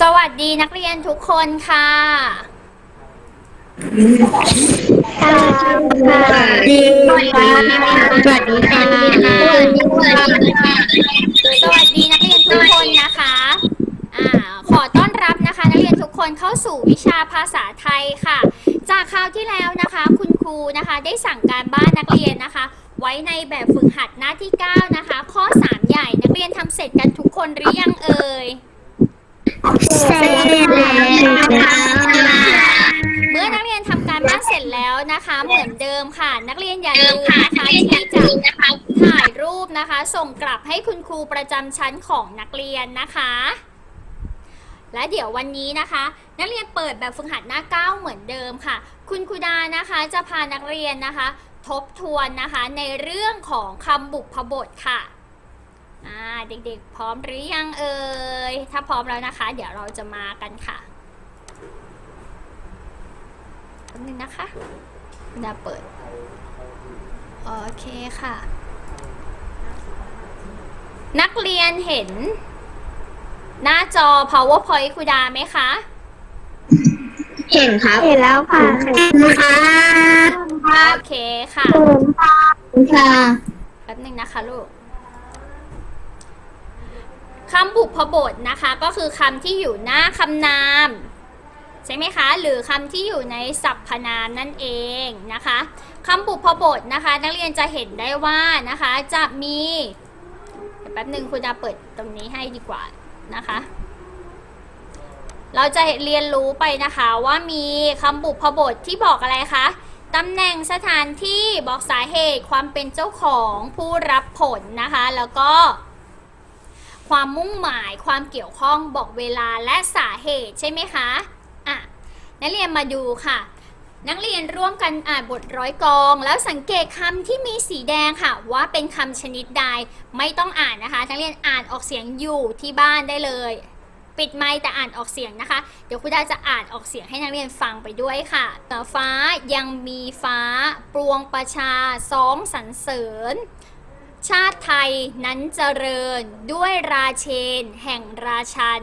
สวัสดีนักเรียนทุกคนค่ะ สวัสดีค่ะ สวัสดีค่ะ สวัสดีนักเรียนทุกคนนะคะอ่าขอต้อนรับนะคะ นักเรียนทุกคนเข้าสู่วิชาภาษาไทยค่ะ จากคราวที่แล้วนะคะ คุณครูนะคะ ได้สั่งการบ้านนักเรียนนะคะ ไว้ในแบบฝึกหัดหน้าที่ 9 นะคะ ข้อ 3 ใหญ่นักเรียนทำเสร็จกันทุกคนหรือยังเอ่ย เสร็จแล้วเมื่อนักเรียนทำการบ้านเสร็จแล้วนะคะ เหมือนเดิมค่ะ นักเรียนอย่าลืมนะคะที่จะถ่ายรูปนะคะ ส่งกลับให้คุณครูประจำชั้นของนักเรียนนะคะ และเดี๋ยววันนี้นะคะ นักเรียนเปิดแบบฝึกหัดหน้าเก้าเหมือนเดิมค่ะ คุณครูดานะคะจะพานักเรียนนะคะ ทบทวนนะคะในเรื่องของคำบุพบทค่ะ อ่าเด็กๆ พร้อมหรือยังเอ่ย ถ้าพร้อมแล้วนะคะ เดี๋ยวเราจะมากันค่ะแป๊บนึงนะคะดาเปิด โอเคค่ะ นักเรียนเห็น หน้าจอ powerpoint ครูดาไหมคะ เห็นครับ เห็นแล้วค่ะค่ะโอเคค่ะค่ะแป๊บหนึงนะคะลูก คำบุพบทนะคะก็คือคำที่อยู่หน้าคำนาม ใช่ไหมคะ หรือคำที่อยู่ในสรรพนามนั่นเองนะคะคำบุพบทนะคะ นักเรียนจะเห็นได้ว่านะคะจะมีแป๊บหนึ่งคุณจะเปิดตรงนี้ให้ดีกว่านะคะ เราจะเรียนรู้ไปนะคะว่ามีคำบุพบทที่บอกอะไรคะตำแหน่งสถานที่บอกสาเหตุความเป็นเจ้าของผู้รับผลนะคะ แล้วก็ ความมุ่งหมาย ความเกี่ยวข้องบอกเวลาและสาเหตุใช่ไหมคะอะนักเรียนมาดูค่ะ นักเรียนร่วมกันอ่านบทร้อยกอง แล้วสังเกตคำที่มีสีแดงค่ะ ว่าเป็นคำชนิดใดไม่ต้องอ่านนะคะ นักเรียนอ่านออกเสียงอยู่ที่บ้านได้เลย ปิดไมค์แต่อ่านออกเสียงนะคะ เดี๋ยวครูดาจะอ่านออกเสียงให้นักเรียนฟังไปด้วยค่ะเหนือฟ้ายังมีฟ้า ปวงประชาสองสรรเสริญ ชาติไทยนั้นเจริญด้วยราเชน แห่งราชัน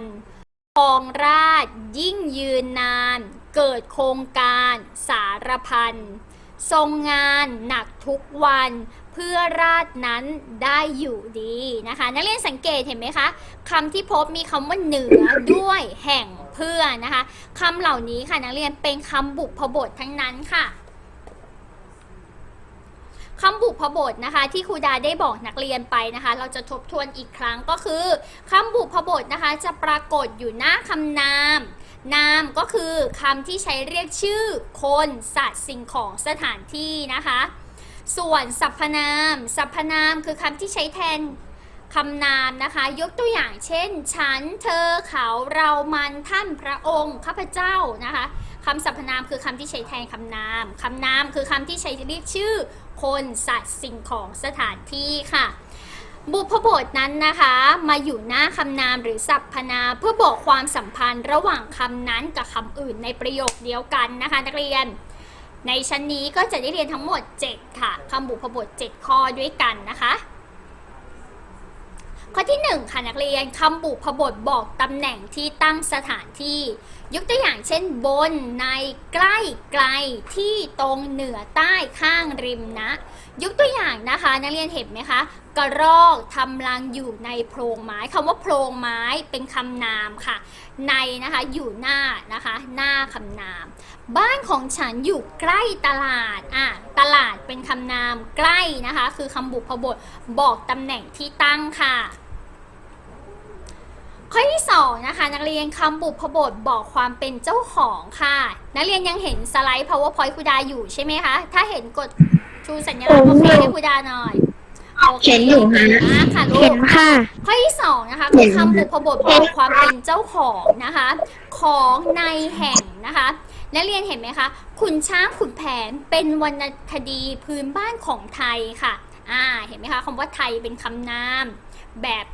คองราชยิ่งยืนนาน เกิดโครงการสารพันทรงงานหนักทุกวันเพื่อราชนั้นได้อยู่ดีนะคะ นักเรียนสังเกตเห็นไหมคะคำที่พบมีคำว่าเหนือด้วยแห่งเพื่อนะคะคำเหล่านี้ค่ะนักเรียนเป็นคำบุพบททั้งนั้นค่ะ คำบุพบทนะคะ ที่ครูดาได้บอกนักเรียนไปนะคะ เราจะทบทวนอีกครั้งก็คือคำบุพบทนะคะ จะปรากฏอยู่หน้าคำนาม นามก็คือคำที่ใช้เรียกชื่อ คนสัตว์สิ่งของสถานที่นะคะ ส่วนสรรพนาม สรรพนามคือคำที่ใช้แทน คำนามนะคะ ยกตัวอย่างเช่น ฉัน เธอ เขา เรา มัน ท่าน พระองค์ ข้าพเจ้านะคะคำสรรพนามคือคำที่ใช้แทนคำนาม คำนามคือคำที่ใช้เรียกชื่อ คนสัตว์สิ่งของสถานที่ค่ะ บุพบทนั้นนะคะ มาอยู่หน้าคำนามหรือสรรพนามเพื่อบอกความสัมพันธ์ระหว่างคำนั้นกับคำอื่นในประโยคเดียวกันนะคะ นักเรียน ในชั้นนี้ก็จะได้เรียนทั้งหมด 7 ค่ะคำบุพบท 7 ข้อด้วยกันนะคะ ข้อที่1ค่ะนักเรียนคำบุพบทบอกตำแหน่งที่ตั้งสถานที่ ยกตัวอย่างเช่น บนในใกล้ไกลที่ตรงเหนือใต้ข้างริมนะ ยกตัวอย่างนะคะนักเรียนเห็นไหมคะกระรอกทำรังอยู่ในโพรงไม้คำว่าโพรงไม้เป็นคำนามค่ะ ในนะคะอยู่หน้านะคะหน้าคำนาม บ้านของฉันอยู่ใกล้ตลาดอะตลาดเป็นคำนามใกล้นะคะ คือคำบุพบทบอกตำแหน่งที่ตั้งค่ะ ข้อที่สองนะคะนักเรียนคำบุพบทบอกความเป็นเจ้าของค่ะ นักเรียนยังเห็นสไลด์ powerpoint ครูดาอยู่ใช่ไหมคะ ถ้าเห็นกดชูสัญลักษณ์โอเคให้ครูดาหน่อยโอคเห็นอยู่ฮะอ่ค่ะลูเห็กนค่ะ ข้อที่สองนะคะเห็คือนคำบุพบทบอกความเป็นเจ้าของนะคะ ของในแห่งนะคะนักเรียนเห็นไหมคะขุนช้างขุนแผนเป็นวรรณคดีพื้นบ้านของไทยค่ะอ่าเห็นไหมคะคำว่าไทยเป็นคำนามแบบ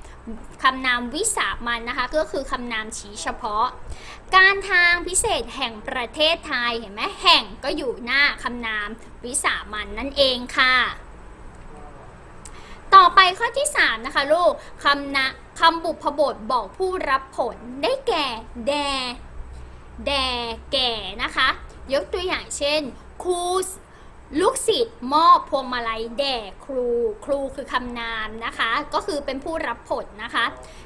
คำนามวิสามันนะคะก็คือคำนามชี้เฉพาะ การทางพิเศษแห่งประเทศไทยเห็นไหมแห่งก็อยู่หน้าคำนามวิสามันนั่นเองค่ะ ต่อไปข้อที่ 3 นะคะลูกคำนะคำบุพบทบอกผู้รับผลได้แก่แด แด แก่นะคะ ยกตัวอย่างเช่นครู ลูกศิษย์มอบพวงมาลัยแด่ครู ครูคือคำนามนะคะ ก็คือเป็นผู้รับผลนะคะ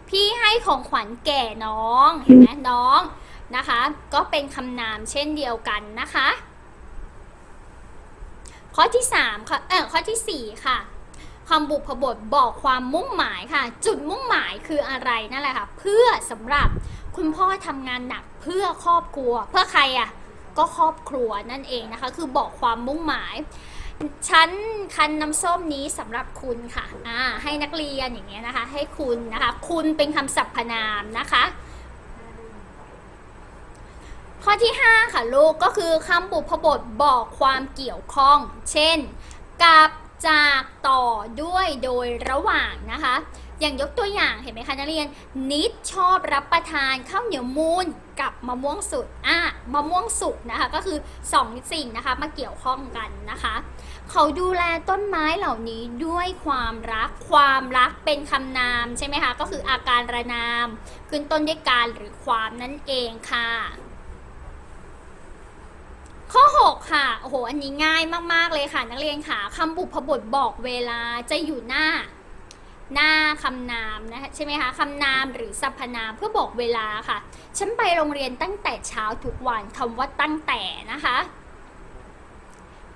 พี่ให้ของขวัญแก่น้องเห็นไหมน้องนะคะ ก็เป็นคำนามเช่นเดียวกันนะคะ ข้อที่3ค่ะเออข้อทีสี่4 ค่ะคำบุพบทบอกความมุ่งหมายค่ะ จุดมุ่งหมายคืออะไรนั่นแหละค่ะ เพื่อสำหรับคุณพ่อทำงานหนักเพื่อครอบครัว เพื่อใครอะ ก็ครอบครัวนั่นเองนะคะ คือบอกความมุ่งหมาย ชั้นคันน้ำส้มนี้สำหรับคุณค่ะอ่าให้นักเรียนอย่างเงี้ยนะคะ ให้คุณนะคะ คุณเป็นคำสรรพนามนะคะข้อที่ 5 ค่ะลูกก็คือคำบุพบทบอกความเกี่ยวข้อง เช่น กับจากต่อด้วยโดยระหว่างนะคะ อย่างยกตัวอย่างเห็นไหมคะนักเรียน นิดชอบรับประทานข้าวเหนียวมูนกับมะม่วงสุกอะมะม่วงสุกนะคะก็คือสองสิ่งนะคะมาเกี่ยวข้องกันนะคะ เขาดูแลต้นไม้เหล่านี้ด้วยความรักความรักเป็นคำนามใช่ไหมคะก็คืออาการระนาม ขึ้นต้นด้วยการหรือความนั่นเองค่ะข้อ 6 ค่ะ โอ้โห อันนี้ง่ายมาก ๆ เลยค่ะ นักเรียนค่ะคำบุพบทบอกเวลาจะอยู่หน้า หน้าคำนามนะคะใช่ไหมคะคำนามหรือสรรพนามเพื่อบอกเวลาค่ะ ฉันไปโรงเรียนตั้งแต่เช้าทุกวันคำว่าตั้งแต่นะคะ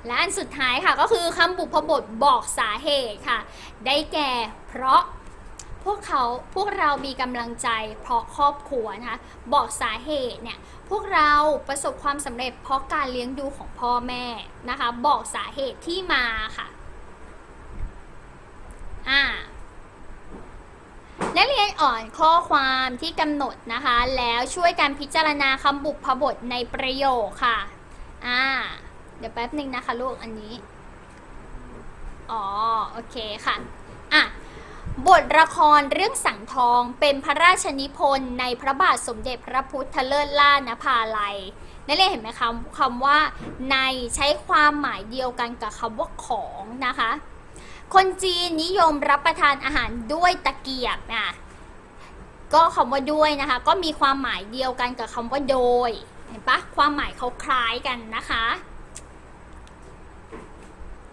และอันสุดท้ายค่ะก็คือคำบุพบทบอกสาเหตุค่ะ ได้แก่เพราะพวกเขาพวกเรามีกำลังใจเพราะครอบครัวนะคะ บอกสาเหตุเนี่ยพวกเราประสบความสำเร็จเพราะการเลี้ยงดูของพ่อแม่นะคะ บอกสาเหตุที่มาค่ะอ่า นักเรียนอ่อนข้อความที่กำหนดนะคะ แล้วช่วยกันพิจารณาคำบุพบทในประโยคค่ะอ่าเดี๋ยวแป๊บหนึ่งนะคะลูกอันนี้ อ๋อ โอเคค่ะ อะ บทละครเรื่องสังทองเป็นพระราชนิพนธ์ในพระบาทสมเด็จพระพุทธเลิศล่านภาลัยนั่นเลยเห็นไหมคะคำว่าในใช้ความหมายเดียวกันกับคำว่าของนะคะ คนจีนนิยมรับประทานอาหารด้วยตะเกียบนะก็คำว่าด้วยนะคะ ก็มีความหมายเดียวกันกับคำว่าโดย เห็นปะความหมายเขาคล้ายกันนะคะ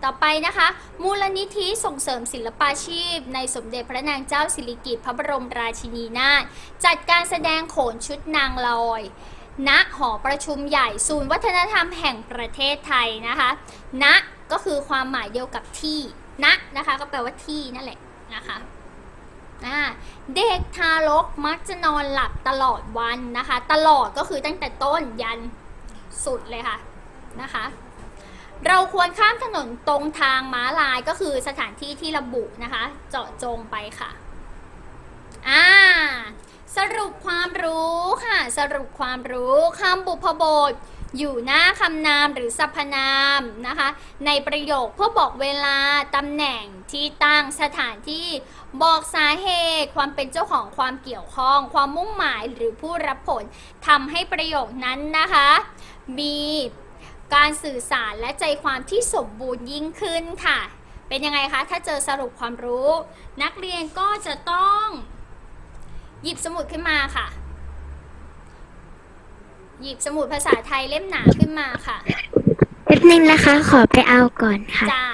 ต่อไปนะคะ มูลนิธิส่งเสริมศิลปาชีพ ในสมเด็จพระนางเจ้าสิริกิติ์พระบรมราชินีนาถจัดการแสดงโขนชุดนางลอยณหอประชุมใหญ่ศูนย์วัฒนธรรมแห่งประเทศไทยนะคะณก็คือความหมายเดียวกับที่ ณนะคะ ก็แปลว่าที่นั่นแหละนะคะเด็กทารกมักจะนอนหลับตลอดวันนะคะ ตลอดก็คือตั้งแต่ต้นยันสุดเลยค่ะนะคะ เราควรข้ามถนนตรงทางม้าลายก็คือสถานที่ที่ระบุนะคะ เจาะจงไปค่ะอ่าสรุปความรู้ค่ะ สรุปความรู้คำบุพบท อยู่หน้าคำนามหรือสรรพนามนะคะ ในประโยคเพื่อบอกเวลาตำแหน่งที่ตั้งสถานที่บอกสาเหตุความเป็นเจ้าของความเกี่ยวข้อง ความมุ่งหมายหรือผู้รับผลทำให้ประโยคนั้นนะคะ มีการสื่อสารและใจความที่สมบูรณ์ยิ่งขึ้นค่ะ เป็นยังไงคะ ถ้าเจอสรุปความรู้ นักเรียนก็จะต้อง หยิบสมุดขึ้นมาค่ะ หยิบสมุดภาษาไทยเล่มหนาขึ้นมาค่ะ แป๊บนึงนะคะ ขอไปเอาก่อนค่ะ จ้า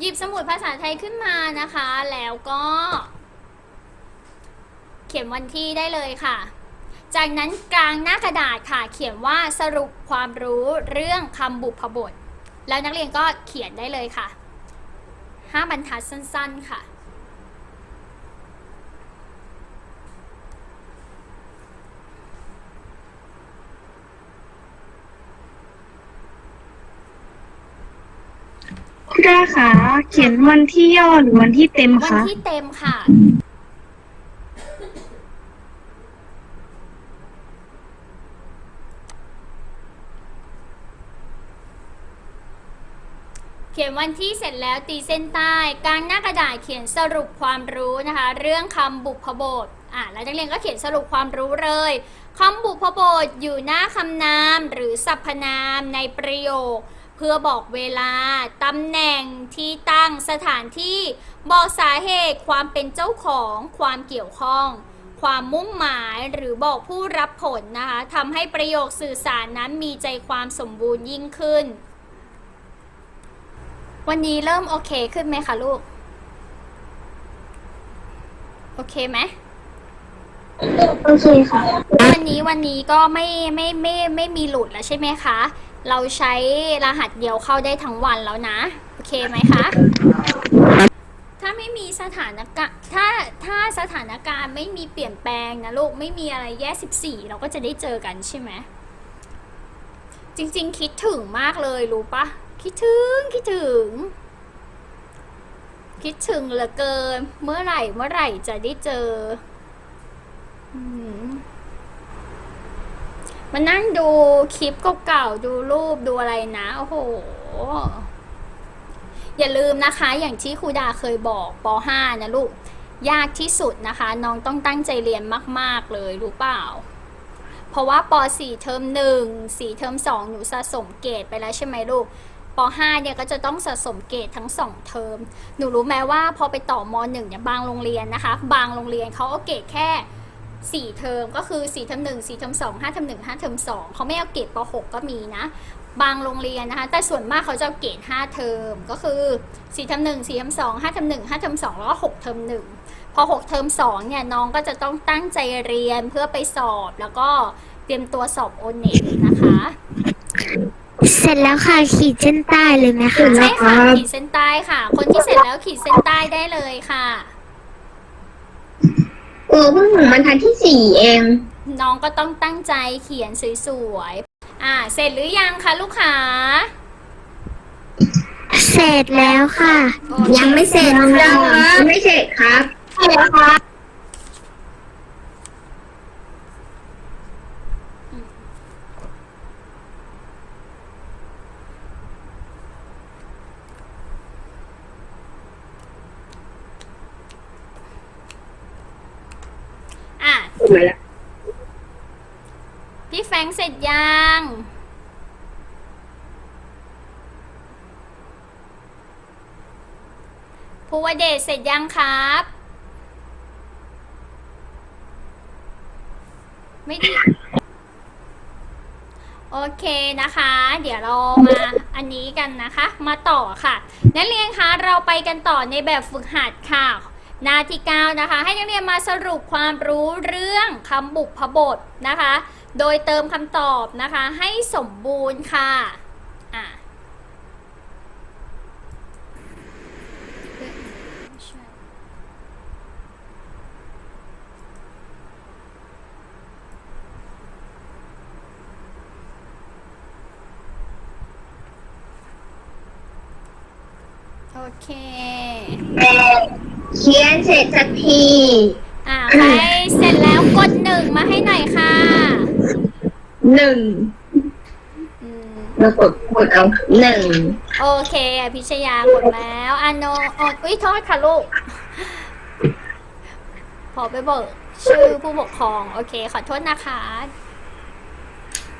หยิบสมุดภาษาไทยขึ้นมานะคะ แล้วก็ เขียนวันที่ได้เลยค่ะ จากนั้นกลางหน้ากระดาษค่ะ เขียนว่าสรุปความรู้เรื่องคำบุพบท แล้วนักเรียนก็เขียนได้เลยค่ะห้าบรรทัดสั้น ๆ ค่ะ คุณอาคะเขียนวันที่ย่อหรือวันที่เต็มวันคะ ที่เต็มค่ะ เขียนวันที่เสร็จแล้วตีเส้นใต้กลางหน้ากระดาษเขียนสรุปความรู้นะคะ เรื่องคำบุพบทอะแล้วนักเรียนก็เขียนสรุปความรู้เลยคำบุพบทอยู่หน้าคำนามหรือสรรพนามในประโยค พื่อบอกเวลา ตำแหน่งที่ตั้งสถานที่ บอกสาเหตุความเป็นเจ้าของความเกี่ยวข้อง ความมุ่งหมายหรือบอกผู้รับผลนะคะทำให้ประโยคสื่อสารนั้นมีใจความสมบูรณ์ยิ่งขึ้น วันนี้เริ่มโอเคขึ้นไหมคะลูก โอเคไหมโอเคค่ะ วันนี้วันนี้ก็ไม่ไม่ไม่ไม่มีหลุดแล้วใช่ไหมคะ เราใช้รหัสเดียวเข้าได้ทั้งวันแล้วนะ โอเคไหมคะ ถ้าไม่มีสถานการณ์ถ้าถ้าสถานการณ์ไม่มีเปลี่ยนแปลงนะลูก ไม่มีอะไรแย่สิบสี่เราก็จะได้เจอกันใช่ไหม จริงๆ คิดถึงมากเลยรู้ปะคิดถึงคิดถึง คิดถึงเหลือเกิน เมื่อไหร่เมื่อไหร่จะได้เจอม มานั่งดูคลิปเก่าๆดูรูปดูอะไรนะ โอ้โห อย่าลืมนะคะ อย่างที่ครูดาเคยบอกป .5 นะลูก ยากที่สุดนะคะ น้องต้องตั้งใจเรียนมาก ๆ เลยรู้เปล่า เพราะว่าป .4 เทอม1 4เทอม2 หนูสะสมเกรดไปแล้วใช่ไหมลูกป .5 เนี่ยก็จะต้องสะสมเกรดทั้ง 2 เทอม หนูรู้ไหมว่าพอไปต่อม .1 เนี่ยบางโรงเรียนนะคะ บางโรงเรียนเขาเอาเกรดแค่ 4 เทอมก็คือ4เทอม1 4เทอม2 5เทอม1 5เทอม2เขาไม่เอาเกรดป .6 ก็มีนะ บางโรงเรียนนะคะ แต่ส่วนมากเขาจะเอาเกรด5เทอมก็คือ4เทอม1 4เทอม2 5เทอม1 5เทอม2แล้วก็6เทอม1 พอ 6 เทอม2เนี่ยน้องก็จะต้องตั้งใจเรียนเพื่อไปสอบแล้วก็เตรียมตัวสอบโอเน็ตนะคะ เสร็จแล้วค่ะขีดเส้นใต้เลยไหมคะ ใช่ค่ะขีดเส้นใต้ค่ะ คนที่เสร็จแล้วขีดเส้นใต้ได้เลยค่ะ โอ้เพิ่งถึงบรรทัดที่สี่เอง น้องก็ต้องตั้งใจเขียนสวยๆ อ่า เสร็จหรือยังคะลูกค้า เสร็จแล้วค่ะโอเคยังไม่เสร็จค่ะไม่เสร็จครับเสร็จแล้วค่ะ มาแล้วพี่แฟงเสร็จยังภูวเดชเสร็จยังครับ ไม่ดีโอเคนะคะ เดี๋ยวเรามาอันนี้กันนะคะ มาต่อค่ะ นักเรียนคะเราไปกันต่อในแบบฝึกหัดค่ะ หน้าที่ 9 นะคะ ให้นักเรียนมาสรุปความรู้เรื่องคำบุพบทนะคะ โดยเติมคำตอบนะคะ ให้สมบูรณ์ค่ะอะโอเค เขียนเสร็จสักทีอ่าใครเสร็จแล้วกดหนึ่งมาให้หน่อยค่ะหนึ่งอืมเรากดกดเอาหนึ่งโอเคอภิชยากดแล้วอันโนอดอุ้ยโทษค่ะลูก พอไปเบิกชื่อผู้ปกครอง โอเค ขอโทษนะคะ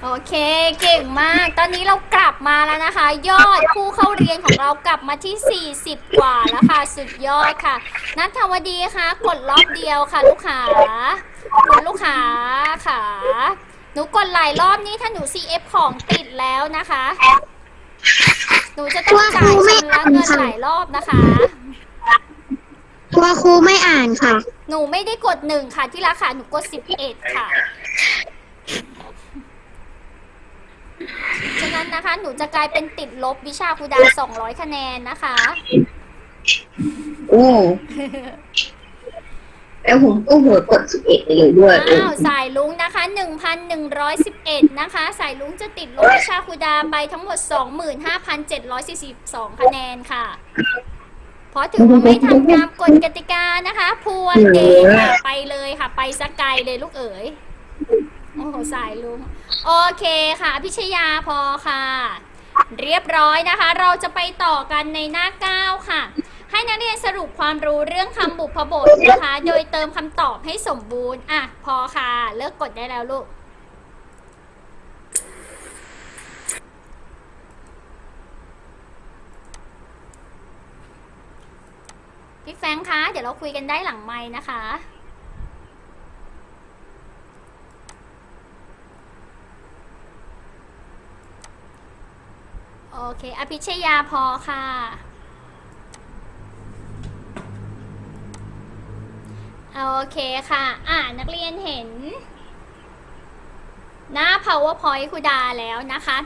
โอเคเก่งมาก ตอนนี้เรากลับมาแล้วนะคะ ยอดผู้เข้าเรียนของเรากลับมาที่ 40 กว่าแล้วค่ะ สุดยอดค่ะ นัทวดีคะกดรอบเดียวค่ะ ลูกค้ากดลูกค้าค่ะหนูกดหลายรอบนี้ถ้าหนู CF ของติดแล้วนะคะ หนูจะต้องจ่ายชำระเงินหลายรอบนะคะ ตัวครูไม่อ่านค่ะ หนูไม่ได้กดหนึ่งค่ะที่ราคาหนูกดสิบเอ็ดค่ะ ฉะนั้นนะคะ หนูจะกลายเป็นติดลบวิชาครูดา200คะแนนนะคะ โอ้แล้วผมก็หัวกดสิบเอ็ดไปเลยด้วยอ้าวสายลุงนะคะ1,111นะคะ สายลุงจะติดลบวิชาครูดาไปทั้งหมด25,742คะแนนค่ะ เพราะถือว่าไม่ทำตามกฎกติกานะคะ พวนเดงค่ะไปเลยค่ะ ไปสกไกลเลยลูกเอ๋ย โอ้โหสายลุง โอเคค่ะพิชยาพอค่ะ เรียบร้อยนะคะ เราจะไปต่อกันในหน้า 9 ค่ะ ให้นักเรียนสรุปความรู้เรื่องคำบุพบทนะคะ โดยเติมคำตอบให้สมบูรณ์ อะ พอค่ะ เลิกกดได้แล้วลูก พี่แฟงคะ เดี๋ยวเราคุยกันได้หลังไม้นะคะ โอเค อภิชยาพอค่ะ โอเคค่ะ อ่านักเรียนเห็น หน้า powerpoint ครูดาแล้วนะคะ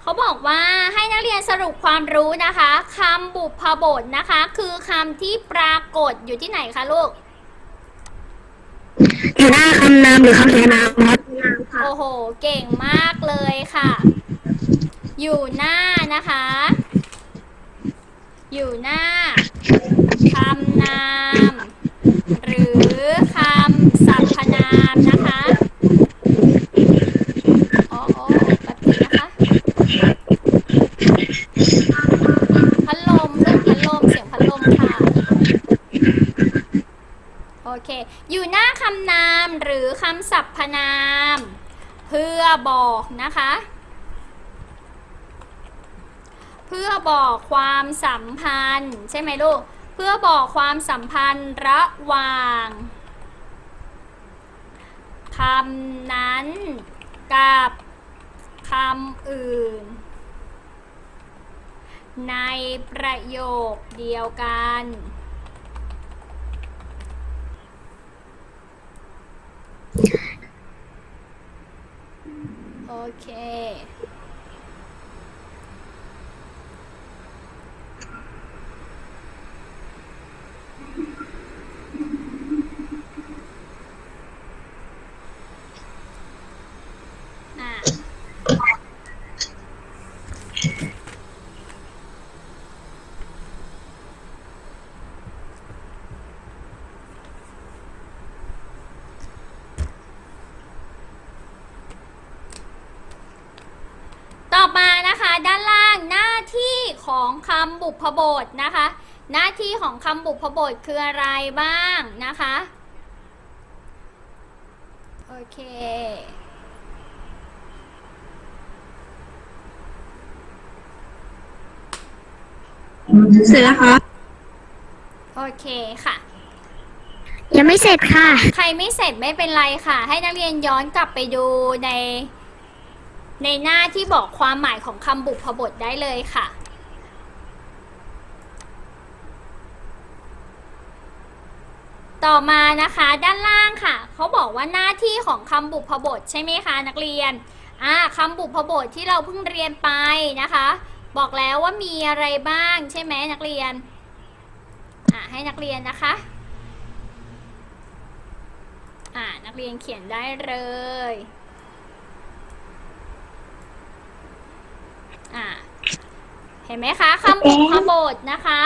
เขาบอกว่าให้นักเรียนสรุปความรู้นะคะคำบุพบทนะคะ คือคำที่ปรากฏอยู่ที่ไหนคะลูกอยู่หน้าคำนามหรือคำสรรพนามครับโอ้โห เก่งมากเลยค่ะ อยู่หน้านะคะ อยู่หน้าคำนาม หรือคำสรรพนามนะคะอ๋ออ๋อแป๊บนึงนะคะพัดลมเรื่องพัดลมเสียงพัดลมค่ะ โอเค อยู่หน้าคำนามหรือคำสรรพนาม เพื่อบอกนะคะ เพื่อบอกความสัมพันธ์ ใช่ไหมลูก เพื่อบอกความสัมพันธ์ระหว่างคำนั้นกับคำอื่น ในประโยคเดียวกัน โอเค อะ ต่อมานะคะด้านล่างหน้าที่ ของคำบุพบทนะคะ หน้าที่ของคำบุพบทคืออะไรบ้างนะคะ โอเคเสร็จแล้วครับโอเคค่ะ ยังไม่เสร็จค่ะ ใครไม่เสร็จไม่เป็นไรค่ะ ให้นักเรียนย้อนกลับไปดูใน ในหน้าที่บอกความหมายของคำบุพบทได้เลยค่ะ ต่อมานะคะด้านล่างค่ะเขาบอกว่าหน้าที่ของคำบุพบทใช่ไหมคะนักเรียนอ่าคำบุพบทที่เราเพิ่งเรียนไปนะคะ บอกแล้วว่ามีอะไรบ้างใช่ไหมนักเรียนอ่าให้นักเรียนนะคะอ่านักเรียนเขียนได้เลยอ่าเห็นไหมคะคำบุพบทนะคะ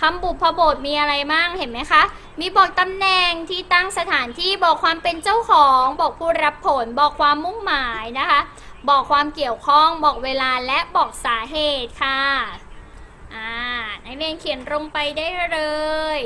คำบุพบทมีอะไรบ้างเห็นไหมคะ มีบอกตำแหน่งที่ตั้งสถานที่บอกความเป็นเจ้าของ บอกผู้รับผล บอกความมุ่งหมายนะคะ บอกความเกี่ยวข้อง บอกเวลาและบอกสาเหตุค่ะ อ่านักเรียนเขียนลงไปได้เลย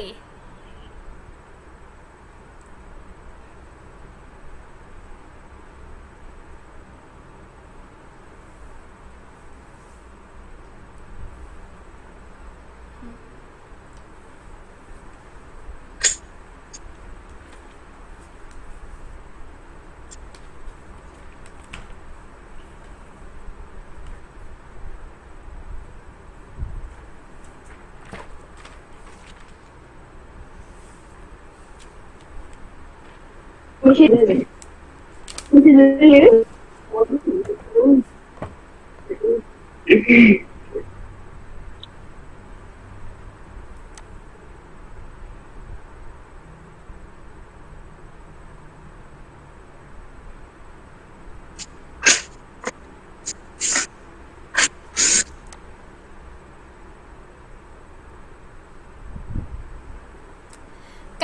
ไม่ใช่เลยไม่ใช่เลย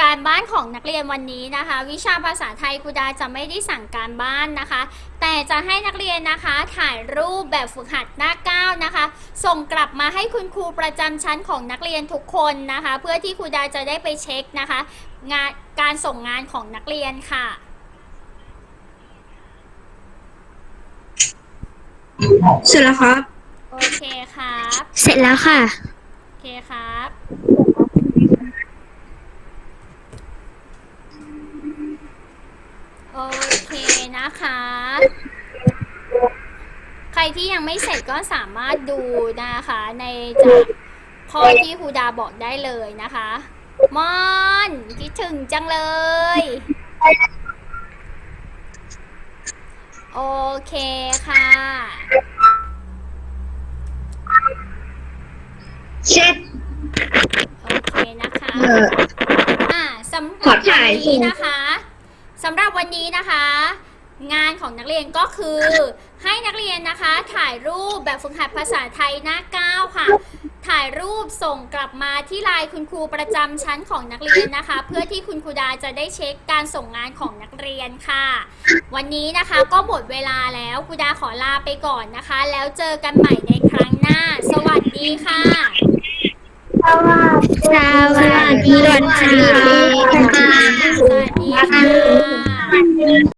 การบ้านของนักเรียน วันนี้นะคะ วิชาภาษาไทยครูดาจะไม่ได้สั่งการบ้านนะคะ แต่จะให้นักเรียนนะคะ ถ่ายรูปแบบฝึกหัดหน้าเก้านะคะ ส่งกลับมาให้คุณครูประจำชั้นของนักเรียนทุกคนนะคะ เพื่อที่ครูดาจะได้ไปเช็คนะคะ งานการส่งงานของนักเรียนค่ะเสร็จแล้วครับ โอเคครับ เสร็จแล้วค่ะ โอเคครับ นะคะ ใครที่ยังไม่เสร็จก็สามารถดูนะคะ ในจากข้อที่ครูดาบอกได้เลยนะคะ มอนคิดถึงจังเลย โอเคค่ะเช็ดโอเคนะคะเอออ่าสำหขรัอบถ่าวัยนนี้นะคะ สำหรับวันนี้นะคะ งานของนักเรียนก็คือ ให้นักเรียนนะคะถ่ายรูปแบบฝึกหัดภาษาไทยหน้าเก้าค่ะ ถ่ายรูปส่งกลับมาที่ไลน์คุณครูประจำชั้นของนักเรียนนะคะ เพื่อที่คุณครูดาจะได้เช็คการส่งงานของนักเรียนค่ะ วันนี้นะคะก็หมดเวลาแล้วครูดาขอลาไปก่อนนะคะ แล้วเจอกันใหม่ในครั้งหน้า สวัสดีค่ะ สวัสดีค่ะ